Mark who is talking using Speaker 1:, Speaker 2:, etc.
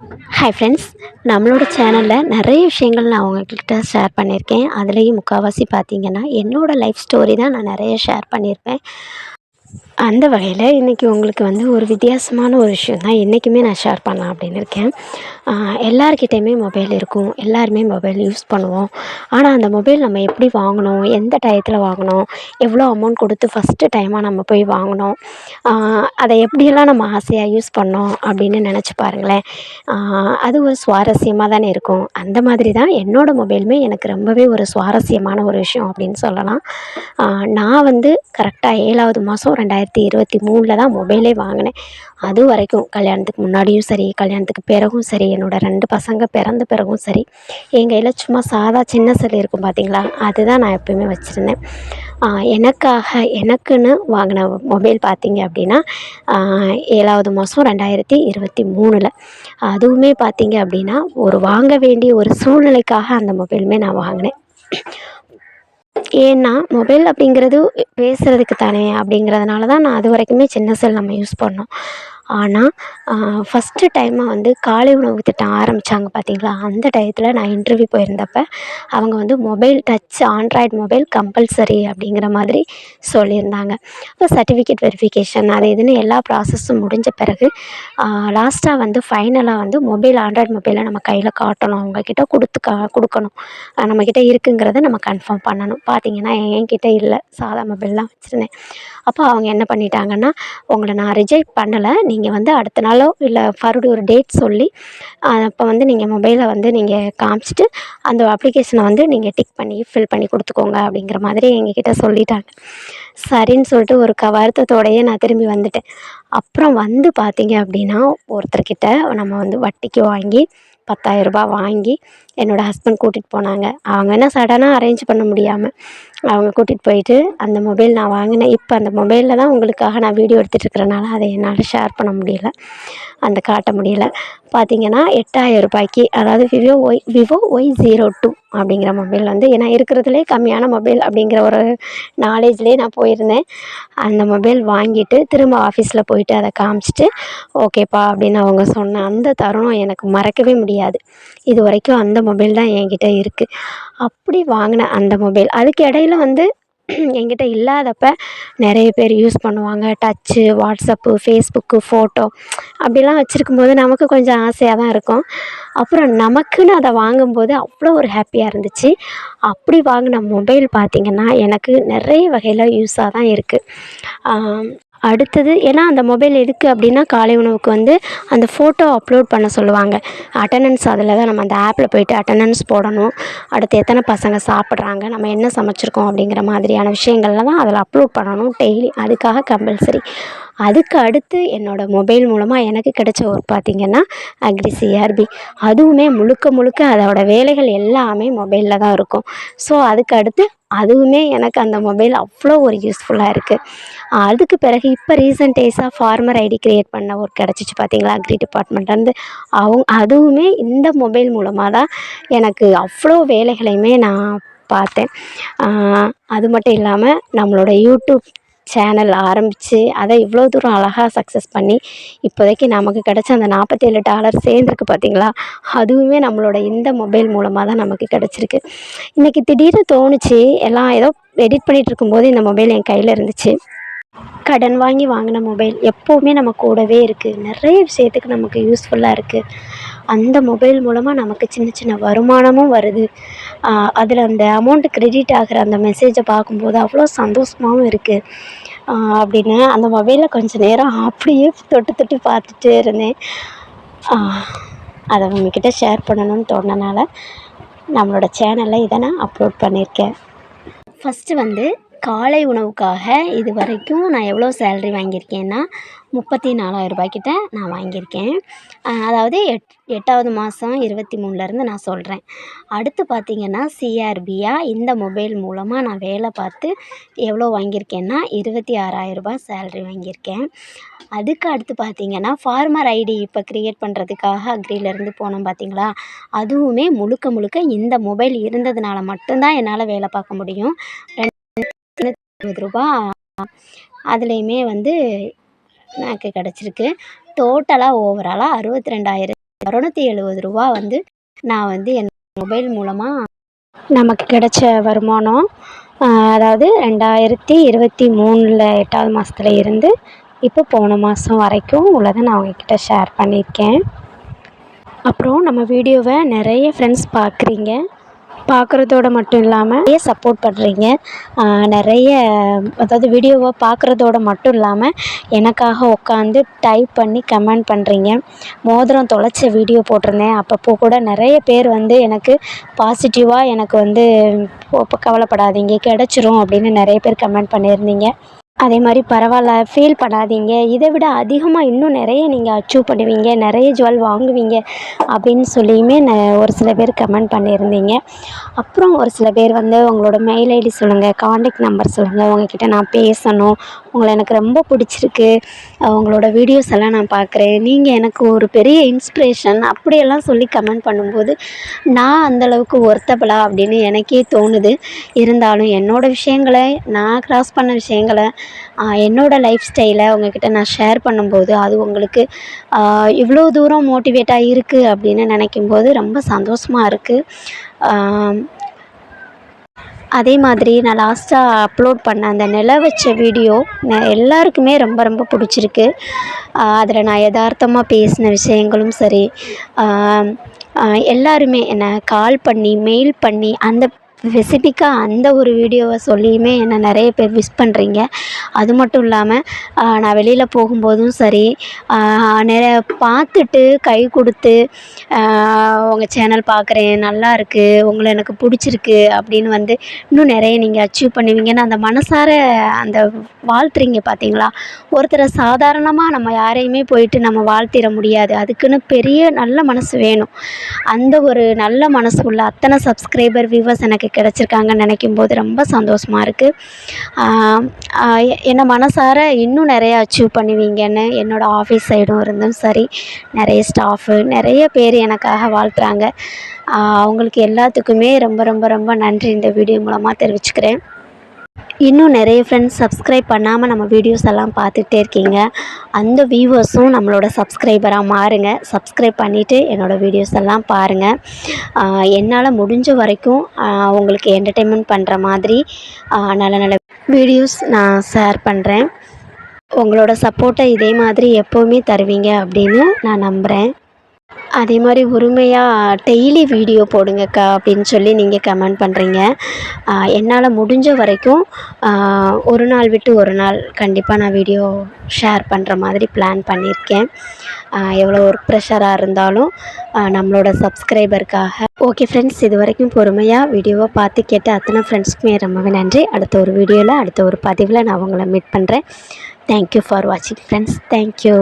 Speaker 1: Hi friends நம்மளோட சேனலில் நிறைய விஷயங்கள் நான் உங்ககிட்ட ஷேர் பண்ணியிருக்கேன். அதுலேயும் முக்கால்வாசி பார்த்தீங்கன்னா என்னோடய லைஃப் ஸ்டோரி தான் நான் நிறைய ஷேர் பண்ணியிருப்பேன். அந்த வகையில் இன்றைக்கி உங்களுக்கு வந்து ஒரு வித்தியாசமான ஒரு விஷயம் தான் என்றைக்குமே நான் ஷேர் பண்ணலாம் அப்படின்னு இருக்கேன். எல்லார்கிட்டேயுமே மொபைல் இருக்கும். எல்லாருமே மொபைல் யூஸ் பண்ணுவோம். ஆனால் அந்த மொபைல் நம்ம எப்படி வாங்கினோம் எந்த டயத்தில் வாங்கினோம் எவ்வளோ அமௌண்ட் கொடுத்து ஃபஸ்ட்டு டைமாக நம்ம போய் வாங்கினோம் அதை எப்படியெல்லாம் நம்ம ஆசையாக யூஸ் பண்ணோம் அப்படின்னு நினச்சி பாருங்களேன். அது ஒரு சுவாரஸ்யமாக தானே இருக்கும். அந்த மாதிரி தான் என்னோடய மொபைலுமே எனக்கு ரொம்பவே ஒரு சுவாரஸ்யமான ஒரு விஷயம் அப்படின்னு சொல்லலாம். நான் வந்து கரெக்டாக ஏழாவது மாதம் ரெண்டாயிரத்தி இருபத்தி மூணில் தான் மொபைலே வாங்கினேன். அது வரைக்கும் கல்யாணத்துக்கு முன்னாடியும் சரி கல்யாணத்துக்கு பிறகும் சரி என்னோடய ரெண்டு பசங்க பிறந்த பிறகும் சரி என் கையில் சும்மா சாதா சின்ன செல் இருக்கும் பார்த்தீங்களா அதுதான் நான் எப்போயுமே வச்சுருந்தேன். எனக்காக எனக்குன்னு வாங்கின மொபைல் பார்த்தீங்க அப்படின்னா ஏழாவது மாதம் ரெண்டாயிரத்தி இருபத்தி மூணில். அதுவுமே பார்த்தீங்க அப்படின்னா ஒரு வாங்க வேண்டிய ஒரு சூழ்நிலைக்காக அந்த மொபைலுமே நான் வாங்கினேன். ஏன்னா மொபைல் அப்படிங்கிறது பேசுகிறதுக்கு தானே அப்படிங்கிறதுனால தான் நான் அது வரைக்குமே சின்ன செல் நம்ம யூஸ் பண்ணோம். ஆனால் ஃபஸ்ட்டு டைமாக வந்து காலை உணவு திட்டம் ஆரம்பித்தாங்க பார்த்தீங்களா அந்த டயத்தில் நான் இன்டர்வியூ போயிருந்தப்போ அவங்க வந்து mobile touch android mobile compulsory அப்படிங்கிற மாதிரி சொல்லியிருந்தாங்க. அப்போ சர்டிஃபிகேட் வெரிஃபிகேஷன் அது இதுன்னு எல்லா ப்ராசஸும் முடிஞ்ச பிறகு லாஸ்ட்டாக வந்து ஃபைனலாக வந்து மொபைல் ஆண்ட்ராய்டு மொபைலை நம்ம கையில் காட்டணும். அவங்கக்கிட்ட கொடுத்து கா கொடுக்கணும். நம்மக்கிட்ட இருக்குங்கிறத நம்ம கன்ஃபார்ம் பண்ணணும். பார்த்தீங்கன்னா என்கிட்ட இல்லை. சாதா மொபைல் தான் வச்சுருந்தேன். அப்போ அவங்க என்ன பண்ணிட்டாங்கன்னா உங்களை நான் ரிஜெக்ட் பண்ணலை. நீங்கள் நீங்கள் வந்து அடுத்த நாளோ இல்லை மறுபடியும் ஒரு டேட் சொல்லி அப்போ வந்து நீங்கள் மொபைலை வந்து நீங்கள் காமிச்சிட்டு அந்த அப்ளிகேஷனை வந்து நீங்கள் டிக் பண்ணி ஃபில் பண்ணி கொடுத்துக்கோங்க அப்படிங்கிற மாதிரி எங்ககிட்ட சொல்லிட்டாங்க. சரின்னு சொல்லிட்டு ஒரு க வருத்தத்தோடையே நான் திரும்பி வந்துட்டேன். அப்புறம் வந்து பார்த்தீங்க அப்படின்னா ஒருத்தர்கிட்ட நம்ம வந்து வட்டிக்கு வாங்கி பத்தாயிரரூபா வாங்கி என்னோடய ஹஸ்பண்ட் கூட்டிகிட்டு போனாங்க. அவங்க என்ன சடனாக அரேஞ்ச் பண்ண முடியாமல் அவங்க கூட்டிகிட்டு போயிட்டு அந்த மொபைல் நான் வாங்கினேன் இப்போ அந்த மொபைலில் தான் உங்களுக்காக நான் வீடியோ எடுத்துகிட்ருக்கறனால அதை என்னால் ஷேர் பண்ண முடியல. அந்த காட்ட முடியல. பார்த்தீங்கன்னா எட்டாயிரம் ரூபாய்க்கு அதாவது Vivo Y Vivo Y zero two அப்படிங்கிற மொபைல் வந்து ஏன்னா இருக்கிறதுலே கம்மியான மொபைல் அப்படிங்கிற ஒரு நாலேஜ்லேயே நான் போயிருந்தேன். அந்த மொபைல் வாங்கிட்டு திரும்ப ஆஃபீஸில் போயிட்டு அதை காமிச்சிட்டு ஓகேப்பா அப்படின்னு அவங்க சொன்ன அந்த தருணம் எனக்கு மறக்கவே முடியாது. இது வரைக்கும் அந்த மொபைல் தான் என்கிட்ட இருக்குது அப்படி வாங்கின அந்த மொபைல் அதுக்கு இடையில வந்து என்கிட்ட இல்லாதப்ப நிறைய பேர் யூஸ் பண்ணுவாங்க. டச்சு வாட்ஸ்அப்பு ஃபேஸ்புக்கு ஃபோட்டோ அப்படிலாம் வச்சுருக்கும் போது நமக்கு கொஞ்சம் ஆசையாக தான் இருக்கும். அப்புறம் நமக்குன்னு அதை வாங்கும்போது அவ்வளோ ஒரு ஹாப்பியாக இருந்துச்சு. அப்படி வாங்கின மொபைல் பார்த்திங்கன்னா எனக்கு நிறைய வகையில் யூஸாக தான் இருக்குது அடுத்தது ஏன்னா அந்த மொபைல் எதுக்கு அப்படின்னா காலை உணவுக்கு வந்து அந்த ஃபோட்டோ அப்லோட் பண்ண சொல்லுவாங்க. அட்டண்டன்ஸ் அதில் தான் நம்ம அந்த ஆப்பில் போய்ட்டு அட்டண்டன்ஸ் போடணும். அடுத்து எத்தனை பசங்க சாப்பிட்றாங்க நம்ம என்ன சமைச்சிருக்கோம் அப்படிங்கிற மாதிரியான விஷயங்கள்லாம் தான் அதில் அப்லோட் பண்ணணும் டெய்லி அதுக்காக கம்பல்சரி அதுக்கு அடுத்து என்னோடய மொபைல் மூலமாக எனக்கு கிடைச்ச ஒர்க் பார்த்திங்கன்னா அக்ரி சிஆர்பி அதுவுமே முழுக்க முழுக்க அதோடய வேலைகள் எல்லாமே மொபைலில் தான் இருக்கும். ஸோ அதுக்கு அடுத்து அதுவுமே எனக்கு அந்த மொபைல் அவ்வளோ ஒரு யூஸ்ஃபுல்லாக இருக்குது அதுக்கு பிறகு இப்போ ரீசன்ட் டேஸாக ஃபார்மர் ஐடி க்ரியேட் பண்ண ஒர்க் கிடச்சிச்சு பார்த்தீங்களா அக்ரி டிபார்ட்மெண்ட்லேருந்து அவங்க அதுவுமே இந்த மொபைல் மூலமாக தான் எனக்கு அவ்வளோ வேலைகளையுமே நான் பார்த்தேன். அது மட்டும் இல்லாமல் நம்மளோட யூடியூப் சேனல் ஆரம்பித்து அதை இவ்வளோ தூரம் அழகாக சக்ஸஸ் பண்ணி இப்போதைக்கு நமக்கு கிடச்ச அந்த நாற்பத்தேழு டாலர் சேர்ந்துருக்கு பார்த்தீங்களா அதுவுமே நம்மளோட இந்த மொபைல் மூலமாக தான் நமக்கு கிடச்சிருக்கு. இன்றைக்கி திடீர்னு தோணுச்சு எல்லாம் ஏதோ எடிட் பண்ணிகிட்டு இருக்கும்போது இந்த மொபைல் என் கையில் இருந்துச்சு. கடன் வாங்கி வாங்கின மொபைல் எப்போவுமே நம்ம கூடவே இருக்குது நிறைய விஷயத்துக்கு நமக்கு யூஸ்ஃபுல்லாக இருக்குது அந்த மொபைல் மூலமாக நமக்கு சின்ன சின்ன வருமானமும் வருது. அதில் அந்த அமௌண்ட்டு க்ரெடிட் ஆகிற அந்த மெசேஜை பார்க்கும்போது அவ்வளோ சந்தோஷமாகவும் இருக்குது அப்படின்னு அந்த மொபைலை கொஞ்சம் நேரம் அப்படியே தொட்டு தொட்டு பார்த்துட்டே இருந்தேன். அதை உங்ககிட்ட ஷேர் பண்ணணும்னு தோணனால நம்மளோட சேனலில் இதை நான் அப்லோட் பண்ணியிருக்கேன். ஃபஸ்ட்டு வந்து காலை உணவுக்காக இது வரைக்கும் நான் எவ்வளோ சேல்ரி வாங்கியிருக்கேன்னா முப்பத்தி நாலாயிரம் ரூபாய்க்கிட்ட நான் வாங்கியிருக்கேன். அதாவது எட் எட்டாவது மாதம் இருபத்தி மூணுலேருந்து நான் சொல்கிறேன் அடுத்து பார்த்திங்கன்னா சிஆர்பியாக இந்த மொபைல் மூலமாக நான் வேலை பார்த்து எவ்வளோ வாங்கியிருக்கேன்னா இருபத்தி ஆறாயிரரூபா சேல்ரி வாங்கியிருக்கேன். அதுக்கு அடுத்து பார்த்திங்கன்னா ஃபார்மர் ஐடி இப்போ க்ரியேட் பண்ணுறதுக்காக அக்ரிலேருந்து போனோம் பார்த்திங்களா அதுவுமே முழுக்க முழுக்க இந்த மொபைல் இருந்ததுனால மட்டும்தான் என்னால் வேலை பார்க்க முடியும். இருபது ரூபா. அதுலேயுமே வந்து எனக்கு கிடச்சிருக்கு. டோட்டலாக ஓவராலாக அறுபத்தி ரெண்டாயிரத்தி இரநூத்தி எழுபது ரூபா வந்து நான் வந்து என் மொபைல் மூலமாக நமக்கு கிடைச்ச வருமானம். அதாவது ரெண்டாயிரத்தி இருபத்தி மூணில் எட்டாவது மாதத்துல இருந்து இப்போ போன மாதம் வரைக்கும் உள்ளதை நான் உங்ககிட்ட ஷேர் பண்ணியிருக்கேன். அப்புறம் நம்ம வீடியோவை நிறைய ஃப்ரெண்ட்ஸ் பார்க்குறீங்க. பார்க்குறதோட மட்டும் இல்லாமல் நிறைய சப்போர்ட் பண்ணுறீங்க நிறைய அதாவது வீடியோவை பார்க்குறதோட மட்டும் இல்லாமல் எனக்காக உட்காந்து டைப் பண்ணி கமெண்ட் பண்ணுறீங்க மோதிரம் தொலைச்ச வீடியோ போட்டிருந்தேன். அப்பப்போ கூட நிறைய பேர் வந்து எனக்கு பாசிட்டிவாக எனக்கு வந்து கவலைப்படாதீங்க கிடச்சிரும் அப்படின்னு நிறைய பேர் கமெண்ட் பண்ணியிருந்தீங்க. அதே மாதிரி பரவாயில்ல ஃபீல் பண்ணாதீங்க. இதை விட அதிகமாக இன்னும் நிறைய நீங்கள் அச்சீவ் பண்ணுவீங்க. நிறைய ஜுவல் வாங்குவீங்க அப்படின்னு சொல்லியுமே ந ஒரு சில பேர் கமெண்ட் பண்ணியிருந்தீங்க. அப்புறம் ஒரு சில பேர் வந்து உங்களோட மெயில் ஐடி சொல்லுங்கள் காண்டாக்ட் நம்பர் சொல்லுங்கள் உங்ககிட்ட நான் பேசணும். உங்களை எனக்கு ரொம்ப பிடிச்சிருக்கு. உங்களோட வீடியோஸ் எல்லாம் நான் பார்க்குறேன். நீங்கள் எனக்கு ஒரு பெரிய இன்ஸ்பிரேஷன் அப்படியெல்லாம் சொல்லி கமெண்ட் பண்ணும்போது நான் அந்தளவுக்கு ஒர்த்தபிளா அப்படின்னு எனக்கே தோணுது. இருந்தாலும் என்னோடய விஷயங்களை நான் க்ராஸ் பண்ண விஷயங்களை என்னோடய லைஃப் ஸ்டைலை உங்கக்கிட்ட நான் ஷேர் பண்ணும்போது அது உங்களுக்கு இவ்வளோ தூரம் மோட்டிவேட்டாக இருக்குது அப்படின்னு நினைக்கும்போது ரொம்ப சந்தோஷமாக இருக்குது அதே மாதிரி நான் லாஸ்ட்டாக அப்லோட் பண்ண அந்த நில வச்ச வீடியோ ந எல்லாருக்குமே ரொம்ப ரொம்ப பிடிச்சிருக்கு. அதில் நான் எதார்த்தமாக பேசின விஷயங்களும் சரி எல்லாருமே என்னை கால் பண்ணி மெயில் பண்ணி அந்த ஸ்பெசிஃபிக்காக அந்த ஒரு வீடியோவை சொல்லியுமே என்னை நிறைய பேர் விஷ் பண்ணுறீங்க அது மட்டும் இல்லாமல் நான் வெளியில் போகும்போதும் சரி நிறைய பார்த்துட்டு கை கொடுத்து உங்கள் சேனல் பார்க்குறேன் நல்லா இருக்குது உங்களை எனக்கு பிடிச்சிருக்கு அப்படின்னு வந்து இன்னும் நிறைய நீங்கள் அச்சீவ் பண்ணுவீங்கன்னு அந்த மனசார அந்த வாழ்த்துறீங்க பார்த்தீங்களா? ஒருத்தரை சாதாரணமாக நம்ம யாரையுமே போயிட்டு நம்ம வாழ்த்திட முடியாது. அதுக்குன்னு பெரிய நல்ல மனசு வேணும். அந்த ஒரு நல்ல மனசு உள்ள அத்தனை சப்ஸ்கிரைபர் வியூவர்ஸ் எனக்கு கிடச்சிருக்காங்கன்னு நினைக்கும் போது ரொம்ப சந்தோஷமாக இருக்குது என்னை மனசார இன்னும் நிறையா அச்சீவ் பண்ணுவீங்கன்னு என்னோடய ஆஃபீஸ் சைடும் இருந்தும் சரி நிறைய ஸ்டாஃபு நிறைய பேர் எனக்காக வாழ்த்துறாங்க. அவங்களுக்கு எல்லாத்துக்குமே ரொம்ப ரொம்ப ரொம்ப நன்றி. இந்த வீடியோ மூலமாக தெரிவிச்சுக்கிறேன். இன்னும் நிறைய ஃப்ரெண்ட்ஸ் சப்ஸ்கிரைப் பண்ணாமல் நம்ம வீடியோஸ் எல்லாம் பார்த்துட்டே இருக்கீங்க. அந்த வியூவர்ஸும் நம்மளோட சப்ஸ்கிரைபராக மாறுங்க. சப்ஸ்கிரைப் பண்ணிவிட்டு என்னோடய வீடியோஸ் எல்லாம் பாருங்கள் என்னால் முடிஞ்ச வரைக்கும் உங்களுக்கு என்டர்டெயின்மெண்ட் பண்ணுற மாதிரி நல்ல நல்ல வீடியோஸ் நான் ஷேர் பண்ணுறேன் உங்களோட சப்போர்ட்டை இதே மாதிரி எப்போவுமே தருவீங்க அப்படின்னு நான் நம்புகிறேன் அதே மாதிரி உரிமையாக டெய்லி வீடியோ போடுங்கக்கா அப்படின்னு சொல்லி நீங்கள் கமெண்ட் பண்ணுறீங்க என்னால் முடிஞ்ச வரைக்கும் ஒரு நாள் விட்டு ஒரு நாள் கண்டிப்பாக நான் வீடியோ ஷேர் பண்ணுற மாதிரி பிளான் பண்ணியிருக்கேன். எவ்வளோ ஒர்க் ப்ரெஷராக இருந்தாலும் நம்மளோட சப்ஸ்கிரைபருக்காக ஓகே ஃப்ரெண்ட்ஸ் இது வரைக்கும் பொறுமையாக வீடியோவை பார்த்து கேட்ட அத்தனை ஃப்ரெண்ட்ஸ்க்குமே ரொம்பவே நன்றி. அடுத்த ஒரு வீடியோவில் அடுத்த ஒரு பதிவில் நான் உங்களை மீட் பண்ணுறேன் தேங்க்யூ ஃபார் வாட்சிங் ஃப்ரெண்ட்ஸ் தேங்க்யூ